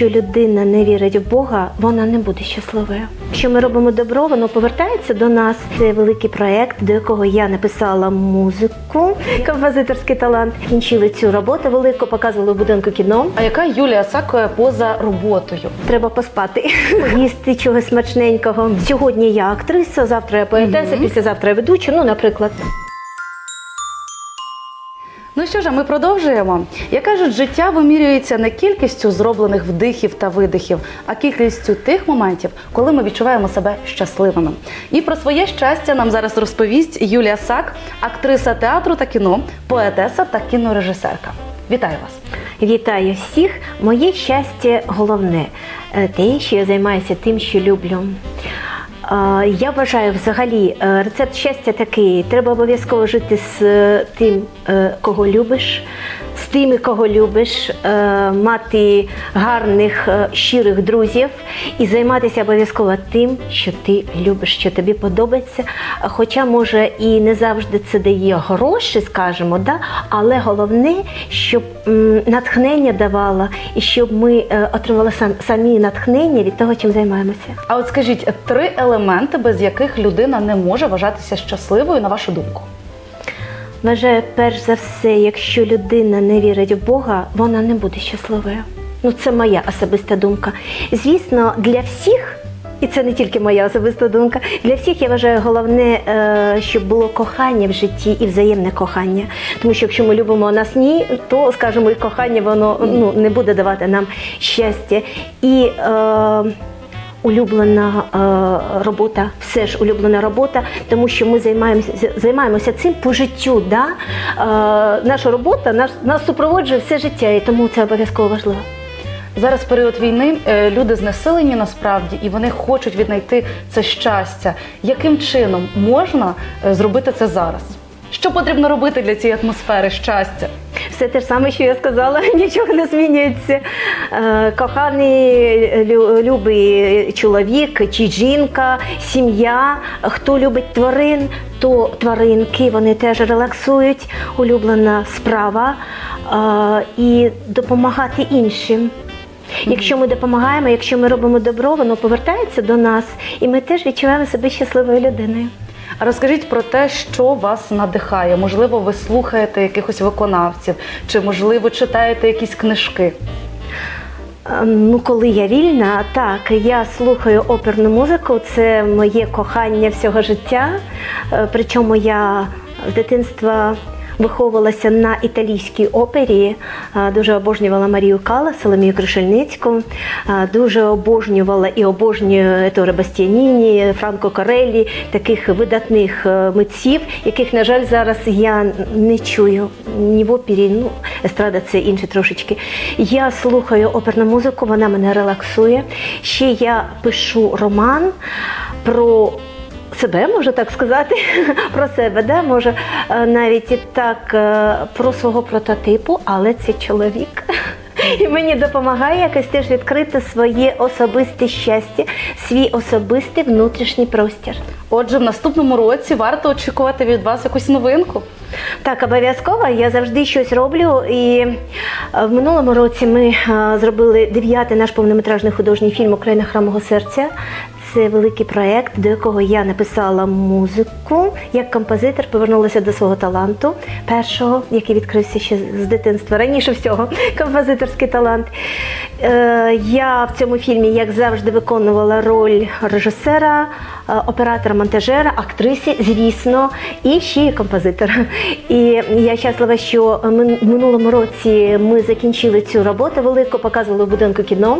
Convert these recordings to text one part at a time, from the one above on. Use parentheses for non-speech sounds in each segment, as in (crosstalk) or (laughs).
якщо людина не вірить в Бога, вона не буде щасливою. Якщо ми робимо добро, воно повертається до нас. Це великий проект, до якого я написала музику, композиторський талант. Кінчили цю роботу велику, показували в будинку кіно. А яка Юлія Сакоя поза роботою? Треба поспати, (laughs) їсти чогось смачненького. Сьогодні я актриса, завтра я поетеса, післязавтра я ведуча. Ну, наприклад. Ну що ж, ми продовжуємо. Як кажуть, життя вимірюється не кількістю зроблених вдихів та видихів, а кількістю тих моментів, коли ми відчуваємо себе щасливими. І про своє щастя нам зараз розповість Юлія Сак, актриса театру та кіно, поетеса та кінорежисерка. Вітаю вас! Вітаю всіх. Моє щастя головне е, те, що я займаюся тим, що люблю. Я вважаю, взагалі, е, рецепт щастя такий: треба обов'язково жити з е, тим, е, кого любиш, тими, кого любиш, е, мати гарних, е, щирих друзів і займатися обов'язково тим, що ти любиш, що тобі подобається. Хоча, може, і не завжди це дає гроші, скажімо, да? але головне, щоб натхнення давало і щоб ми е, отримали сам, самі натхнення від того, чим займаємося. А от скажіть три елементи, без яких людина не може вважатися щасливою, на вашу думку. Вважаю, перш за все, якщо людина не вірить в Бога, вона не буде щасливою. Ну, це моя особиста думка. Звісно, для всіх, і це не тільки моя особиста думка, для всіх я вважаю головне, е, щоб було кохання в житті і взаємне кохання. Тому що якщо ми любимо нас ні, то скажімо, і кохання воно ну, не буде давати нам щастя. І е, улюблена е, робота, все ж улюблена робота, тому що ми займаємося займаємося цим по життю. Да? Е, наша робота нас, нас супроводжує все життя, і тому це обов'язково важливо. Зараз період війни е, люди знесилені насправді і вони хочуть віднайти це щастя. Яким чином можна е, зробити це зараз? Що потрібно робити для цієї атмосфери щастя? Все те ж саме, що я сказала, (laughs) нічого не змінюється. Е, Коханий любий чоловік чи жінка, сім'я. Хто любить тварин, то тваринки вони теж релаксують, улюблена справа е, і допомагати іншим. Якщо ми допомагаємо, якщо ми робимо добро, воно повертається до нас, і ми теж відчуваємо себе щасливою людиною. Розкажіть про те, що вас надихає. Можливо, ви слухаєте якихось виконавців, чи можливо читаєте якісь книжки. Е, Ну, коли я вільна, так я слухаю оперну музику. Це моє кохання всього життя. Е, Причому я з дитинства виховувалася на італійській опері. Е, Дуже обожнювала Марію Кала, Соломію Крушельницьку. Е, Дуже обожнювала і обожнюю Еторе Бастіаніні, Франко Кореллі, таких видатних е, митців, яких, на жаль, зараз я не чую ні в опері, ну, естрада це інше трошечки. Я слухаю оперну музику, вона мене релаксує. Ще я пишу роман про. Себе можу так сказати, (laughs) про себе, да? може е, навіть і так е, про свого прототипу, але це чоловік. (laughs) І мені допомагає якось теж відкрити своє особисте щастя, свій особистий внутрішній простір. Отже, в наступному році варто очікувати від вас якусь новинку. Так, обов'язково. Я завжди щось роблю. І е, в минулому році ми зробили дев'ятий наш повнометражний художній фільм Україна храмового серця. Це великий проект, до якого я написала музику як композитор, повернулася до свого таланту, першого, який відкрився ще з дитинства. Раніше всього композиторський талант. Е, Я в цьому фільмі, як завжди, виконувала роль режисера, е, оператора, монтажера, актриси, звісно, і ще й композитора. І я щаслива, що в минулому році ми закінчили цю роботу велику, показували в будинку кіно.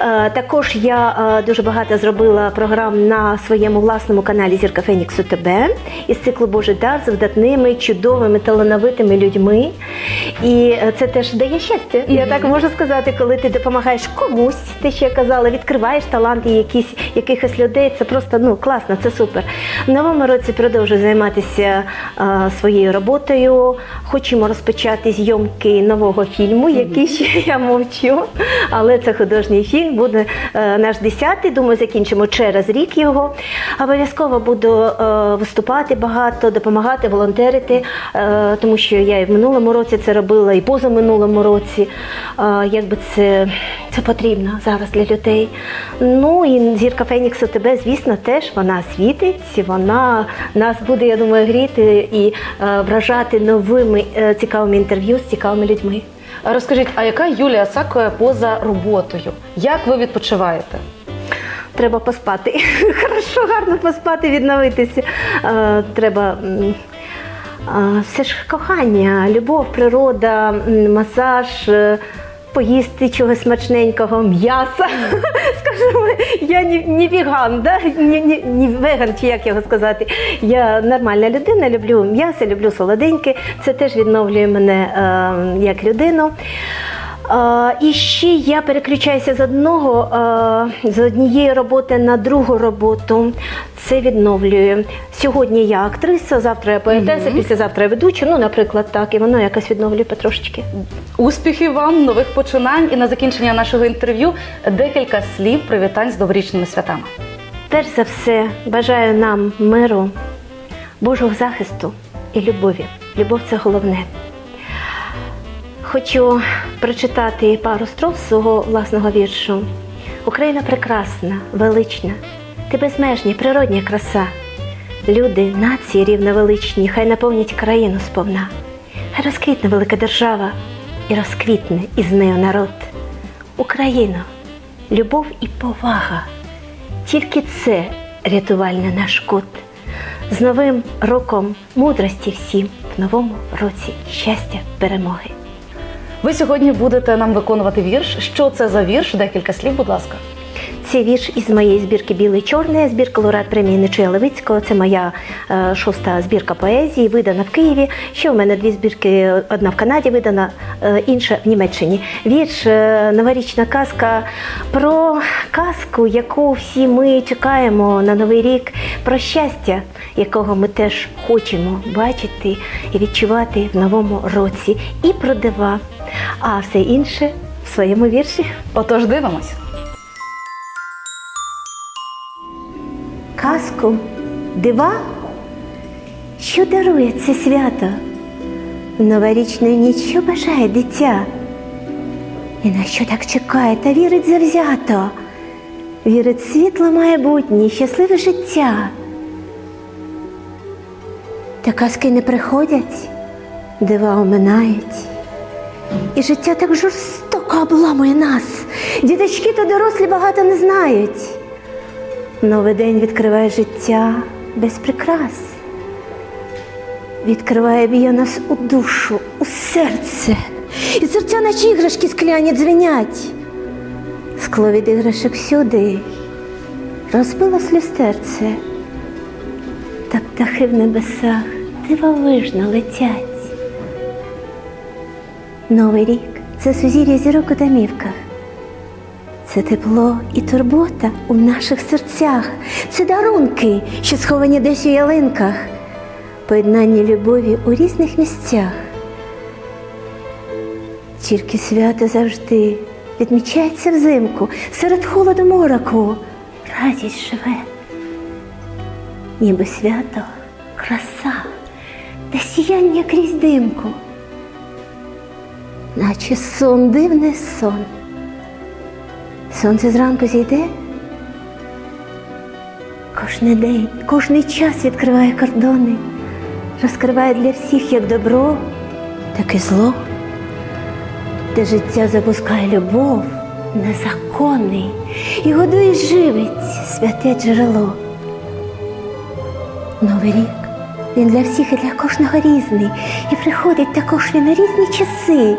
Е, Також я дуже багато зробила програм на своєму власному каналі Зірка Феніксу ТБ із циклу Божий дар з видатними, чудовими, талановитими людьми. І е, це теж дає щастя. Я так можу сказати, коли ти допомагаєш комусь, ти ще казала, відкриваєш таланти якісь, якихось людей. Це просто ну класно, це супер. В новому році продовжую займатися е, своєю роботою. Хочемо розпочати зйомки нового фільму, який ще (laughs) я мовчу. Але це художній фільм, буде е, наш десятий. Думаю, закінчимо через рік його. Обов'язково буду е, виступати багато, допомагати, волонтерити, е, тому що я і в минулому році це робила, і позаминулому році. Якби це це потрібно зараз для людей. Ну і зірка Феніксу тебе, звісно, теж вона світить, вона нас буде, я думаю, гріти і е, вражати новими е, цікавими інтерв'ю з цікавими людьми. Розкажіть, а яка Юлія Сакоя поза роботою? Як ви відпочиваєте? Треба поспати. (laughs) Хорошо, гарно поспати, відновитися. Е, треба. Все ж кохання, любов, природа, масаж, е, поїсти чогось смачненького, м'яса. (laughs) Скажімо, я не, веган, да? не, веган, чи як його сказати. Я нормальна людина, люблю м'ясо, люблю солоденьке. Це теж відновлює мене е, як людину. І ще я переключаюся з одного з однієї роботи на другу роботу. Це відновлює. Сьогодні я актриса, завтра я поетеса, післязавтра я ведуча. Ну, наприклад, так, і воно якось відновлює потрошечки. Успіхів вам, нових починань і на закінчення нашого інтерв'ю декілька слів привітань з новорічними святами. Перш за все, бажаю нам миру, Божого захисту і любові. Любов це головне. Хочу прочитати пару строф свого власного віршу. Україна прекрасна, велична, ти безмежні, природня краса. Люди, нації рівновеличні, хай наповнять країну сповна. Хай розквітне велика держава і розквітне із нею народ. Україна, любов і повага. Тільки це рятувальний наш кут. З новим роком мудрості всім в новому році щастя, перемоги. Ви сьогодні будете нам виконувати вірш. Що це за вірш? Декілька слів, будь ласка. Це вірш із моєї збірки Білий чорний, збірка лауреат премії Нечуя Левицького. Це моя е, шоста збірка поезії, видана в Києві. Ще в мене дві збірки: одна в Канаді видана, е, інша в Німеччині. Вірш е, новорічна казка про казку, яку всі ми чекаємо на новий рік, про щастя, якого ми теж хочемо бачити і відчувати в новому році, і про дива. А все інше в своєму вірші. Отож, дивимось. казку, дива, що дарує це свято, в новорічну ніч що бажає дитя, і на що так чекає та вірить завзято, вірить світло майбутнє, щасливе життя. Та казки не приходять, дива оминають. І життя так жорстоко обламує нас. Діточки та дорослі багато не знають. Новий день відкриває життя без прикрас. Відкриває б'є нас у душу, у серце. І серця наче іграшки скляні дзвенять. Скло від іграшок всюди розбилось люстерце, та птахи в небесах дивовижно летять. Новий рік це сузір'я зірок у домівках. Це тепло і турбота у наших серцях, це дарунки, що сховані десь у ялинках, поєднання любові у різних місцях. Тільки свято завжди відмічається взимку, серед холоду мороку, радість живе, ніби свято, краса, та сіяння крізь димку, наче сон, дивний сон. Сонце зранку зійде. Кожний день, кожний час відкриває кордони, розкриває для всіх як добро, так і зло, де життя запускає любов, незаконний і годує живить святе джерело. Новий рік він для всіх і для кожного різний, і приходить також він у різні часи.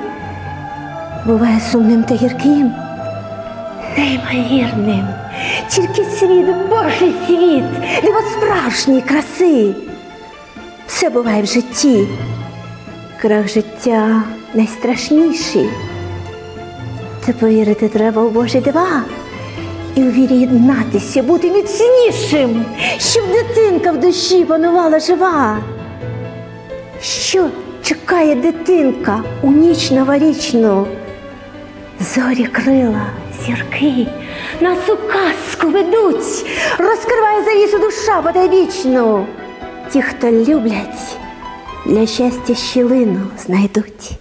Буває сумним та гірким неймовірним. Тільки світ, Божий світ, диво справжньої краси. Все буває в житті. Крах життя найстрашніший. Та повірити треба у Божі дива. І у вірі єднатися, бути міцнішим, щоб дитинка в душі панувала жива. Що чекає дитинка у ніч новорічну? Зорі крила, зірки нас у казку ведуть, розкриває завісу душа бодай вічну. Ті, хто люблять, для щастя щілину знайдуть.